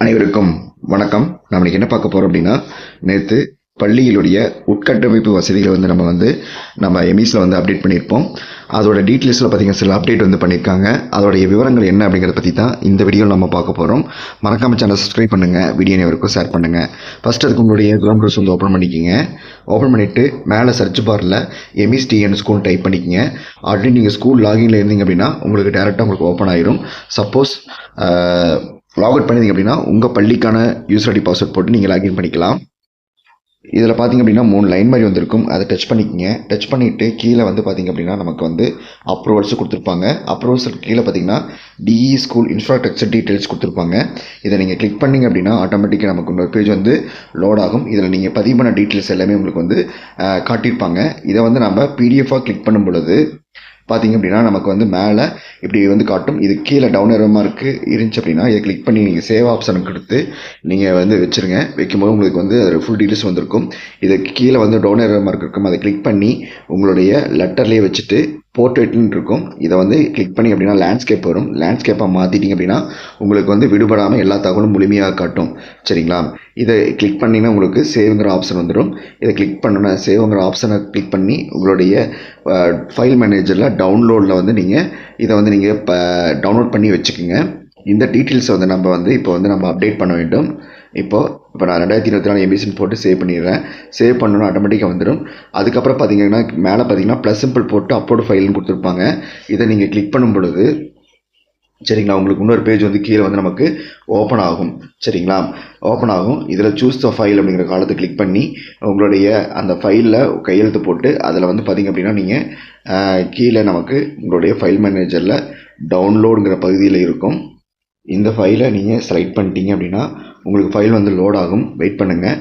அனைவருக்கும் வணக்கம். நாம் இன்னைக்கு என்ன பார்க்க போறோம் அப்படின்னா நேற்று பள்ளியிலுடைய உட்கட்டமைப்பு வசதிகளை வந்து நம்ம வந்து நம்ம எமிஸில் வந்து அப்டேட் பண்ணியிருப்போம். அதோட டீட்டெயில்ஸில் பார்த்தீங்கன்னா சில அப்டேட் வந்து பண்ணியிருக்காங்க. அதோடைய விவரங்கள் என்ன அப்படிங்கிறத பற்றி தான் இந்த வீடியோவில் நம்ம பார்க்க போகிறோம் மறக்காம சேனல் சப்ஸ்கிரைப் பண்ணுங்கள் வீடியோ நேவருக்கும் ஷேர் பண்ணுங்கள் ஃபஸ்ட் அதுக்கு உங்களுடைய குரோம் ப்ரௌஸ் வந்து ஓப்பன் பண்ணிக்கிங்க. ஓப்பன் பண்ணிவிட்டு மேலே சர்ச் பாரில் எமிஸ் டிஎன் ஸ்கூல் டைப் பண்ணிக்கிங்க. ஆல்ரெடி நீங்கள் ஸ்கூல் லாகின்ல இருந்தீங்க அப்படின்னா உங்களுக்கு டேரெக்டாக உங்களுக்கு ஓப்பன் ஆயிரும். சப்போஸ் லாகவுட் பண்ணிங்க அப்படின்னா உங்கள் பள்ளிக்கான யூசர் ஐடி பாஸ்வேர்ட் போட்டு நீங்கள் லாகின் பண்ணிக்கலாம். இதில் பார்த்தீங்க அப்படின்னா மூணு லைன் மாதிரி வந்திருக்கும். அதை டச் பண்ணிக்கங்க. டச் பண்ணிவிட்டு கீழே வந்து பார்த்தீங்க அப்படின்னா நமக்கு வந்து அப்ரூவல்ஸ் கொடுத்துருப்பாங்க. அப்ரூவல்ஸுக்கு கீழே பார்த்தீங்கன்னா டிஇ ஸ்கூல் இன்ஃப்ராஸ்ட்ரக்சர் டீட்டெயில்ஸ் கொடுத்துருப்பாங்க. இதை நீங்கள் கிளிக் பண்ணிங்க அப்படின்னா ஆட்டோமேட்டிக்காக நமக்கு இன்னொரு பேஜ் வந்து லோட் ஆகும். இதில் நீங்கள் பதிவு பண்ண டீட்டெயில்ஸ் எல்லாமே உங்களுக்கு வந்து காட்டியிருப்பாங்க. இதை வந்து நம்ம பிடிஎஃபாக கிளிக் பண்ணும் பொழுது பார்த்தீங்க அப்படின்னா நமக்கு வந்து மேலே இப்படி வந்து காட்டும். இது கீழே டவுன் ஏரமாக இருக்குது இருந்துச்சு அப்படின்னா இதை கிளிக் பண்ணி நீங்கள் சேவ் ஆப்ஷன் கொடுத்து நீங்கள் வந்து வச்சுருங்க. வைக்கும்போது உங்களுக்கு வந்து அதில் ஃபுல் டீட்டெயில்ஸ் வந்திருக்கும். இதுக்கு கீழே வந்து டவுன் ஏரோ மார்க் இருக்கும் அதை கிளிக் பண்ணி உங்களுடைய லெட்டர்லேயே வச்சுட்டு போர்ட்ரேட்னு இருக்கும் இதை வந்து கிளிக் பண்ணி அப்படின்னா லேண்ட்ஸ்கேப் வரும். லேண்ட்ஸ்கேப்பாக மாற்றிட்டீங்க அப்படின்னா உங்களுக்கு வந்து விடுபடாமல் எல்லா தகவலும் முழுமையாக காட்டும். சரிங்களா? இதை கிளிக் பண்ணிங்கன்னா உங்களுக்கு சேவ்ங்கிற ஆப்ஷன் வந்துடும். இதை கிளிக் பண்ண சேவ்ங்கிற ஆப்ஷனை கிளிக் பண்ணி உங்களுடைய ஃபைல் மேனேஜரில் டவுன்லோடில் வந்து நீங்கள் இதை வந்து நீங்கள் இப்போ டவுன்லோட் பண்ணி வச்சுக்கோங்க. இந்த டீட்டெயில்ஸை வந்து நம்ம வந்து இப்போ வந்து நம்ம அப்டேட் பண்ண வேண்டும். இப்போது இப்போ நான் ரெண்டாயிரத்தி இருபத்தி நாலு எம்பிசின்னு போட்டு சேவ் பண்ணிடுறேன். சேவ் பண்ணணும் ஆட்டோமேட்டிக்காக வந்துடும் அதுக்கப்புறம் பார்த்தீங்கன்னா மேலே பார்த்தீங்கன்னா ப்ளஸ் சிம்பிள் போட்டு அப்லோட் ஃபைல்னு கொடுத்துருப்பாங்க. இதை நீங்கள் கிளிக் பண்ணும் பொழுது சரிங்களா உங்களுக்கு இன்னொரு பேஜ் வந்து கீழே வந்து நமக்கு ஓப்பன் ஆகும். சரிங்களா? ஓப்பன் ஆகும். இதில் சூஸ் த ஃபைல் அப்படிங்கிற காலத்தை கிளிக் பண்ணி உங்களுடைய அந்த ஃபைலில் கையெழுத்து போட்டு அதில் வந்து பார்த்தீங்க அப்படின்னா நீங்கள் கீழே நமக்கு உங்களுடைய ஃபைல் மேனேஜரில் டவுன்லோடுங்கிற பகுதியில் இருக்கும். இந்த ஃபைலை நீங்கள் செலக்ட் பண்ணிட்டீங்க அப்படின்னா உங்களுக்கு ஃபைல் வந்து லோட் ஆகும். வெயிட் பண்ணுங்கள்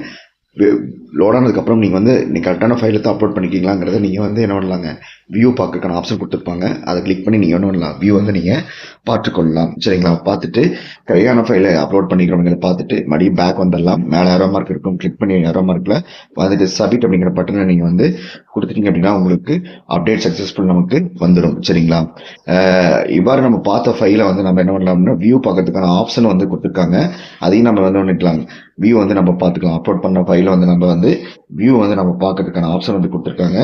லோட் ஆனதுக்கப்புறம் நீங்கள் வந்து நீங்கள் கரெக்டான ஃபைலை தான் அப்லோட் பண்ணிக்கிங்களாங்கிறத நீங்கள் வந்து என்ன பண்ணலாங்க வியூ பார்க்கறக்கான ஆப்ஷன் கொடுத்துருப்பாங்க. அதை கிளிக் பண்ணி நீங்கள் என்ன பண்ணலாம் வியூ வந்து நீங்கள் பார்த்துக்கொள்ளலாம். சரிங்களா? பார்த்துட்டு கரையான ஃபைலை அப்லோட் பண்ணிக்கிறவங்களை பார்த்துட்டு மறுபடியும் பேக் வந்துடலாம். மேலே ஏரோ மார்க் இருக்கும். கிளிக் பண்ணி ஏரோ மார்க்கில் வந்துட்டு சப்மிட் அப்படிங்கிற பட்டனை நீங்கள் வந்து கொடுத்துட்டீங்க அப்படின்னா உங்களுக்கு அப்டேட் சக்ஸஸ்ஃபுல் நமக்கு வந்துடும் சரிங்களா? இவ்வாறு நம்ம பார்த்த ஃபைலை வந்து நம்ம என்ன பண்ணலாம்னா வியூ பார்க்கறதுக்கான ஆப்ஷன் வந்து கொடுத்துருக்காங்க. அதையும் நம்ம வந்து பண்ணிக்கலாம் வியூ வந்து நம்ம பார்த்துக்கலாம். அப்லோட் பண்ண ஃபைலை வந்து நம்ம வந்து வியூ வந்து நம்ம பார்க்கறதுக்கான ஆப்ஷன் வந்து கொடுத்துருக்காங்க.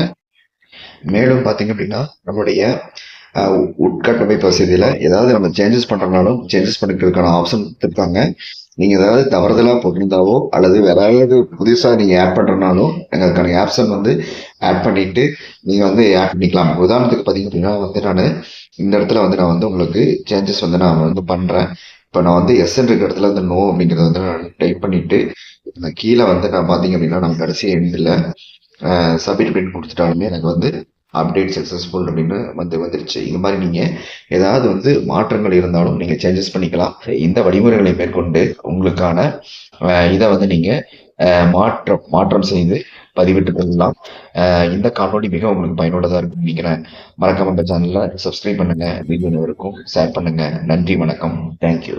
மேலும் பார்த்தீங்க அப்படின்னா நம்மளுடைய உட்கட்டமைப்பு வசதியில் ஏதாவது நம்ம சேஞ்சஸ் பண்ணுறனாலும் சேஞ்சஸ் பண்ணிக்கிறதுக்கான ஆப்ஷன் கொடுத்துருக்காங்க. நீங்கள் ஏதாவது தவறுதலாக போட்டிருந்தாவோ அல்லது வேற ஏதாவது புதுசாக நீங்கள் ஆட் பண்ணுறனாலும் அதுக்கான ஆப்ஷன் வந்து ஆட் பண்ணிட்டு நீங்கள் வந்து ஆட் பண்ணிக்கலாம். உதாரணத்துக்கு பார்த்தீங்க அப்படின்னா வந்து நான் இந்த இடத்துல வந்து நான் வந்து உங்களுக்கு சேஞ்சஸ் வந்து நான் வந்து பண்ணுறேன் இப்போ நான் வந்து எஸ்என் இருக்கிற இடத்துல வந்து நோ அப்படிங்கிறத வந்து நான் டைப் பண்ணிட்டு இந்த கீழே வந்து நான் பார்த்தீங்க அப்படின்னா நம்ம கடைசி எண்டில் சப்மிட் அப்படின்னு கொடுத்துட்டாலுமே எனக்கு வந்து அப்டேட் சக்ஸஸ்ஃபுல் அப்படின்னு வந்து வந்துருச்சு. இது மாதிரி நீங்கள் ஏதாவது வந்து மாற்றங்கள் இருந்தாலும் நீங்கள் சேஞ்சஸ் பண்ணிக்கலாம். இந்த வழிமுறைகளை மேற்கொண்டு உங்களுக்கான இதை வந்து நீங்கள் மாற்றம் மாற்றம் செய்து பதிவிட்டு கொள்ளலாம் இந்த காணொலி மிக உங்களுக்கு பயனுள்ளதாக இருக்கும் நினைக்கிறேன். மறக்காம இந்த சேனலில் சப்ஸ்கிரைப் பண்ணுங்க வீடியோ இருக்கும் ஷேர் பண்ணுங்க. நன்றி வணக்கம். தேங்க்யூ